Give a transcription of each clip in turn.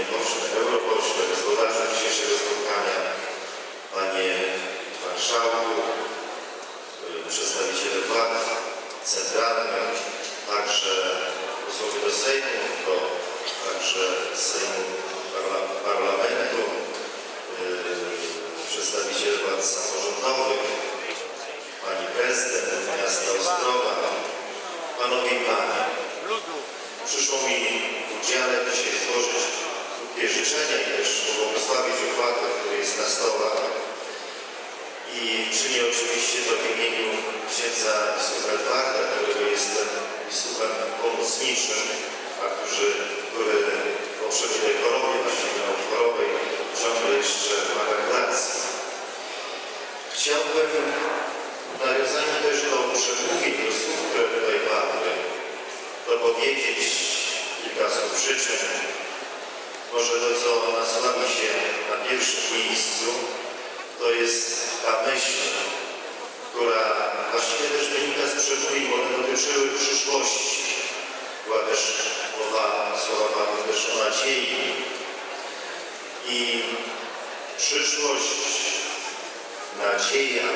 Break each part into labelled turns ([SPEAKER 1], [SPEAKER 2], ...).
[SPEAKER 1] panie pośle, europośle, gospodarze dzisiejszego spotkania, panie marszałku, y, przedstawiciele władz centralnych, także posłowie do Sejmu, to także Sejmu parla, Parlamentu, y, przedstawiciele władz samorządowych, pani prezydent miasta Ostrowa, panowie i panie. Przyszło mi w udziale dzisiaj złożyć krótkie życzenia i też pobłogosławić opłatę, który jest na stołach. I czynię oczywiście to w imieniu księdza biskupa Edwarda, którego jestem biskupem pomocniczym, a który, który w poprzedniej chorobie, właściwie na chorobie, ciągle jeszcze ma regulacji. Chciałbym w nawiązaniu też do przemówień, do słów, które tutaj padły, dopowiedzieć kilka słów życzeń. Może to, co nasuwa mi się na pierwszym miejscu, to jest ta myśl, która właściwie też wynika z przemówień, bo one dotyczyły przyszłości. Była też mowa, słowa padły też o nadziei. I przyszłość, nadzieja,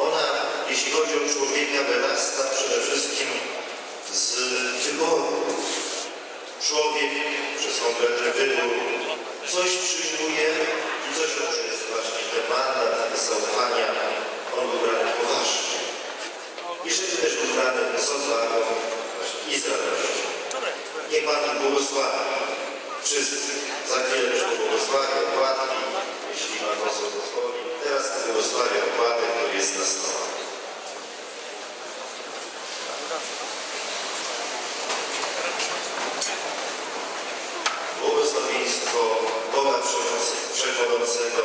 [SPEAKER 1] ona, jeśli chodzi o człowieka, wyrasta przede wszystkim z wyboru. Człowiek przez konkretny wybór coś przyjmuje i coś może jest właśnie ten mandat, te zaufania, on był brany poważnie. I żeby też był brany z odwagą właśnie i z radością. Niech Pan ich błogosławi. Wszyscy. Za chwilę też błogosławi opłatki, jeśli Pan poseł pozwoli. Teraz błogosławi opłatę, który jest na stole. Błogosławieństwo Boga Wszechmogący- Wszechmogącego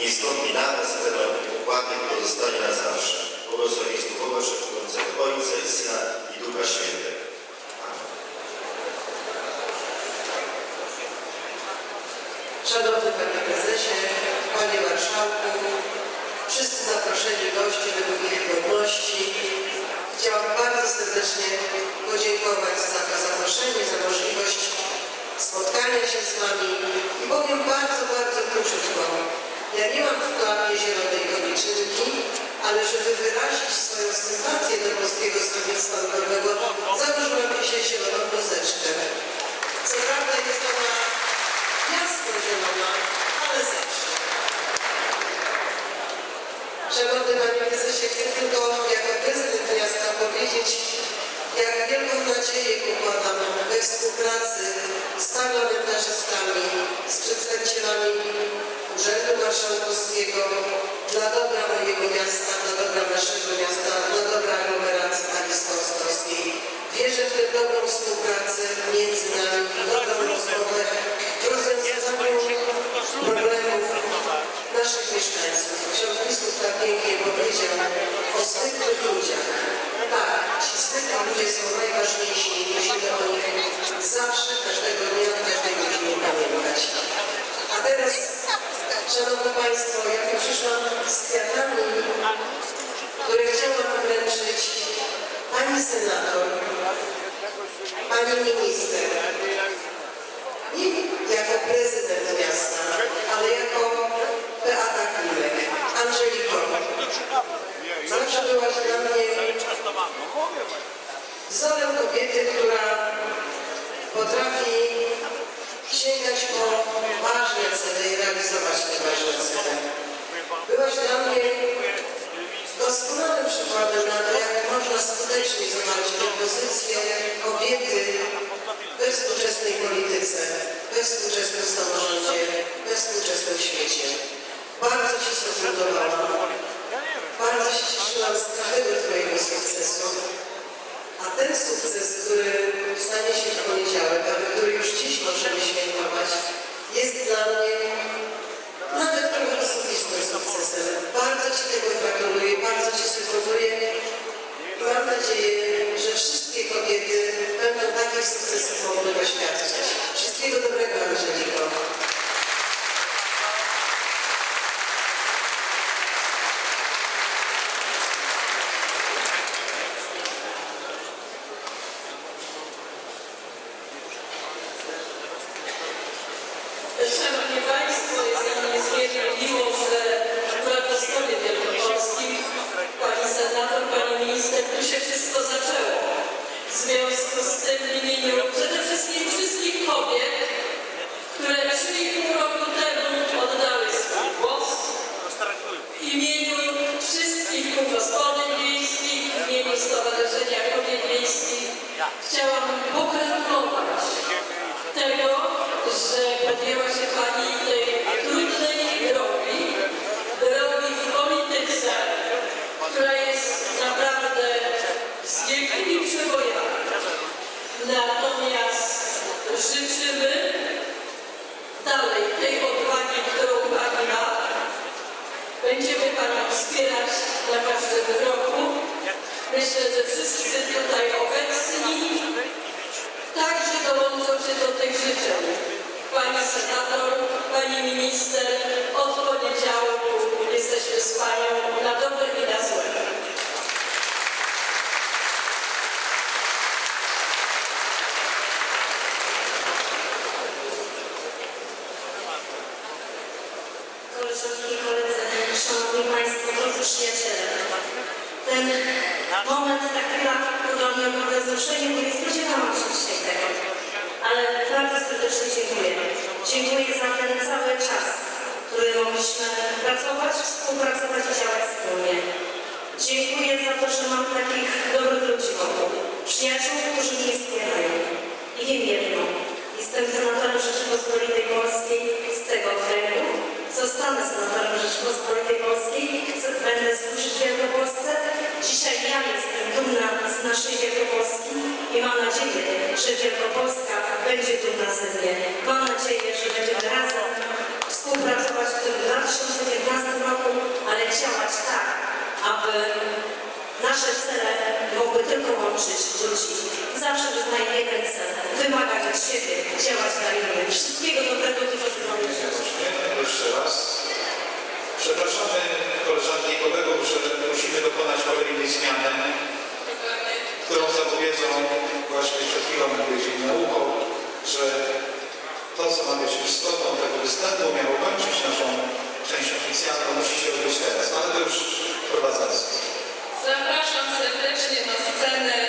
[SPEAKER 1] nie stąpi na nas, ten upadek pozostanie na zawsze. Błogosławieństwo Boga Wszechmogącego Ojca i Syna i Ducha Świętego.
[SPEAKER 2] Szanowny Panie Prezesie, Panie Marszałku, wszyscy zaproszeni goście Wybuchów Godności. Chciałam bardzo serdecznie podziękować za to zaproszenie, za możliwość spotkania się z Wami i powiem bardzo, bardzo króciutko. Ja nie mam w klapie zielonej koniczynki, ale żeby wyrazić swoją sympatię do Polskiego Stronnictwa Ludowego, założyłam dzisiaj zieloną bluzeczkę. Co prawda jest ona jasno zielona, ale zawsze. Szanowny Panie Prezesie, tylko jako prezydent miasta powiedzieć, jak wielką nadzieję pokładam we współpracy z parlamentarzystami, z przedstawicielami Urzędu Marszałkowskiego dla dobra mojego miasta, dla dobra naszego miasta, dla dobra aglomeracji kalisko-ostrowskiej. Wierzę w tę dobrą współpracę między nami, dobrą rozmowę w rozwiązywaniu problemów naszych mieszkańców. Ksiądz biskup tak pięknie powiedział o zwykłych ludziach. Tak, ci zwykli ludzie są najważniejsi i musimy o nich zawsze, każdego dnia, każdej godziny pamiętać. A teraz, Szanowni Państwo, ja tu przyszłam z kwiatami, które chciałam wręczyć Pani Senator, Pani Minister, nie jako prezydent miasta, ale jako Beata Klimek, Angeliko. Zawsze byłaś dla mnie wzorem kobiety, która potrafi sięgać po ważne cele i realizować te ważne cele. Byłaś dla mnie doskonałym przykładem na to, jak można skutecznie zobaczyć pozycję kobiety we współczesnej polityce, we współczesnym samorządzie, we współczesnym świecie. Bardzo Ci skonsultowałam, bardzo się cieszyłam z każdego Twojego sukcesu. A ten sukces, który stanie się w poniedziałek, ale który już dziś możemy świętować, jest dla mnie nawet trochę osobistym sukcesem. Bardzo Ci tego gratuluję, bardzo Ci sygnoruję i mam nadzieję, że wszystkie kobiety będą takich sukcesów mogły doświadczać. Wszystkiego dobrego, Angeliko.
[SPEAKER 3] związku z tym w imieniu przede wszystkim wszystkich kobiet, które 3,5 roku temu oddały swój głos, w imieniu wszystkich kół gospodyń wiejskich, w imieniu Stowarzyszenia Kobiet Wiejskich chciałam pogratulować tego, że podjęła się Pani tej trudnej drogi, drogi w polityce, która jest naprawdę z wielkimi przebojami. Natomiast życzymy dalej tej odwagi, którą Pani ma. Będziemy Panią wspierać na każdym kroku. Myślę, że wszyscy tutaj obecni także dołączą się do tych życzeń. Pani senator, Pani minister, od poniedziałku jesteśmy z Panią na dobre i na złe.
[SPEAKER 4] Koleżanki i koledzy, Szanowni Państwo, drodzy przyjaciele. Ten moment, ta chwila to dla mnie naprawdę wzruszenie, bo nie spodziewałam się dzisiaj tego. Ale bardzo serdecznie dziękuję. Dziękuję za ten cały czas, który mogliśmy pracować, współpracować i działać wspólnie. Dziękuję za to, że mam takich dobrych ludzi wokół. Przyjaciół, którzy mnie wspierają. I wiem jedno. Jestem senatorem Rzeczypospolitej Polskiej z tego okręgu. Zostanę senatorem Rzeczypospolitej Polskiej. Chcę, będę służyć Wielkopolsce. Dzisiaj ja jestem dumna z naszej i nadzieję, że Wielkopolska będzie dumna ze mnie. Mam nadzieję, że będziemy razem współpracować w tym 2015 roku, ale działać tak, aby nasze cele mogły tylko łączyć ludzi.
[SPEAKER 5] Występu, miało kończyć naszą część oficjalną, musi się odbyć teraz. Ale to już prowadzący.
[SPEAKER 3] Zapraszam serdecznie na scenę